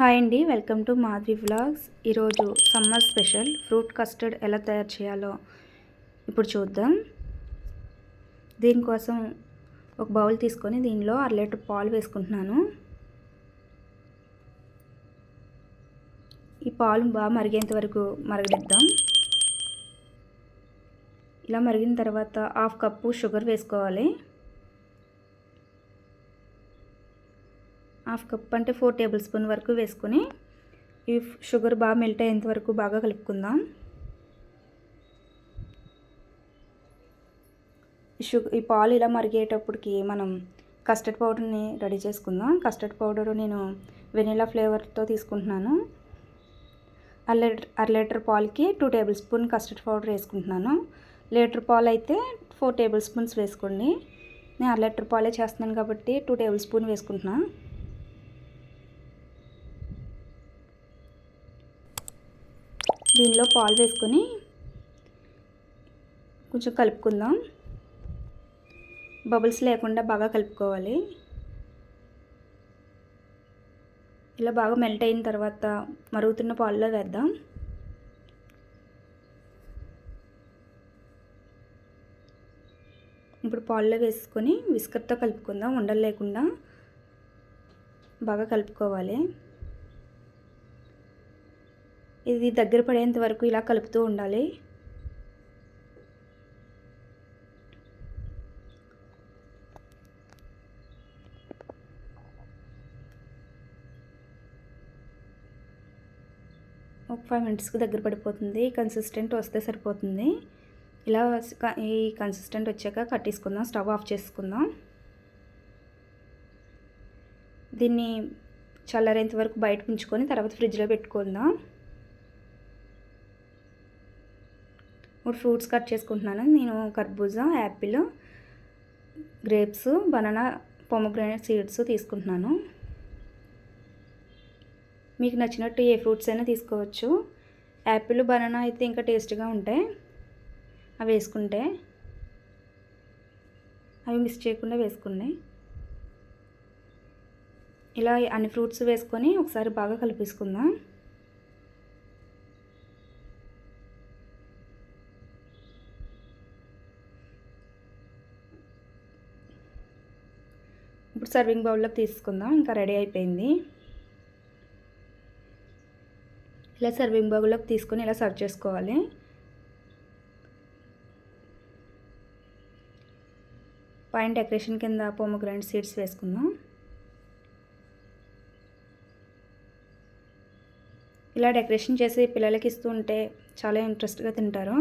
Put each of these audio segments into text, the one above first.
Hi అండి welcome to Madhavi vlogs. ఈరోజు summer special fruit custard ఎలా తయారు చేయాలో ఇప్పుడు చూద్దాం. దీనికోసం ఒక బౌల్ తీసుకొని దీనిలో అర లీటర్ పాలు వేసుకుంటున్నాను. ఈ పాలు బాగా మరిగేంత వరకు మరగడిద్దాం ఇలా మరిగిన తర్వాత హాఫ్ కప్పు షుగర్ వేసుకోవాలి. హాఫ్ కప్ అంటే ఫోర్ టేబుల్ స్పూన్ వరకు వేసుకొని ఈ షుగర్ బాగా మెల్ట్ అయ్యేంత వరకు బాగా కలుపుకుందాం. షుగర్ ఈ పాలు ఇలా మరిగేటప్పటికి మనం కస్టర్డ్ పౌడర్ని రెడీ చేసుకుందాం. కస్టర్డ్ పౌడర్ నేను వెనీలా ఫ్లేవర్తో తీసుకుంటున్నాను. అర లీటర్ అర లీటర్ పాలకి two tablespoon custard powder వేసుకుంటున్నాను. లీటర్ పాలు అయితే ఫోర్ టేబుల్ స్పూన్స్ వేసుకోండి. నేను అర లీటర్ పాలే చేస్తున్నాను కాబట్టి టూ టేబుల్ స్పూన్ వేసుకుంటున్నాను దీనిలో పాలు వేసుకొని కొంచెం కలుపుకుందాం. బబుల్స్ లేకుండా బాగా కలుపుకోవాలి. ఇలా బాగా మెల్ట్ అయిన తర్వాత మరుగుతున్న పాలలో వేద్దాం. ఇప్పుడు పాలలో వేసుకొని విస్కర్తో కలుపుకుందాం. ఉండలు లేకుండా బాగా కలుపుకోవాలి. ఇది దగ్గర పడేంత వరకు ఇలా కలుపుతూ ఉండాలి. ఒక ఫైవ్ మినిట్స్కి దగ్గర పడిపోతుంది. కన్సిస్టెంట్ వస్తే సరిపోతుంది. ఇలా ఈ కన్సిస్టెంట్ వచ్చాక కట్టేసుకుందాం స్టవ్ ఆఫ్ చేసుకుందాం. దీన్ని చల్లరేంత వరకు బయట ఉంచుకొని తర్వాత ఫ్రిడ్జ్లో పెట్టుకుందాం. మూడు ఫ్రూట్స్ కట్ చేసుకుంటున్నాను. నేను కర్బూజా apple grapes banana pomegranate seeds తీసుకుంటున్నాను. మీకు నచ్చినట్టు ఏ ఫ్రూట్స్ అయినా తీసుకోవచ్చు. యాపిల్ బనానా అయితే ఇంకా టేస్ట్గా ఉంటాయి. అవి వేసుకుంటే అవి మిస్ చేయకుండా వేసుకున్నాయి ఇలా అన్ని ఫ్రూట్స్ వేసుకొని ఒకసారి బాగా కలిపేసుకుందాం. ఇప్పుడు సర్వింగ్ బౌల్లోకి తీసుకుందాం. ఇంకా రెడీ అయిపోయింది. ఇలా సర్వింగ్ బౌల్లోకి తీసుకొని ఇలా సర్వ్ చేసుకోవాలి. పైన డెకరేషన్ కింద పోమోగ్రాండ్ సీడ్స్ వేసుకుందాం. ఇలా డెకరేషన్ చేసి పిల్లలకి ఇస్తూ ఉంటే చాలా ఇంట్రెస్ట్గా తింటారు.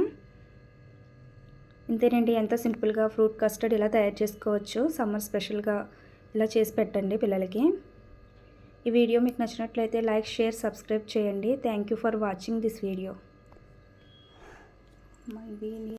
ఇంతేనండి ఎంతో సింపుల్గా ఫ్రూట్ కస్టర్డ్ ఇలా తయారు చేసుకోవచ్చు. సమ్మర్ స్పెషల్గా ఇలా చేసి పెట్టండి పిల్లలకి. ఈ వీడియో మీకు నచ్చినట్లయితే లైక్ షేర్ సబ్స్క్రైబ్ చేయండి. Thank you for watching this video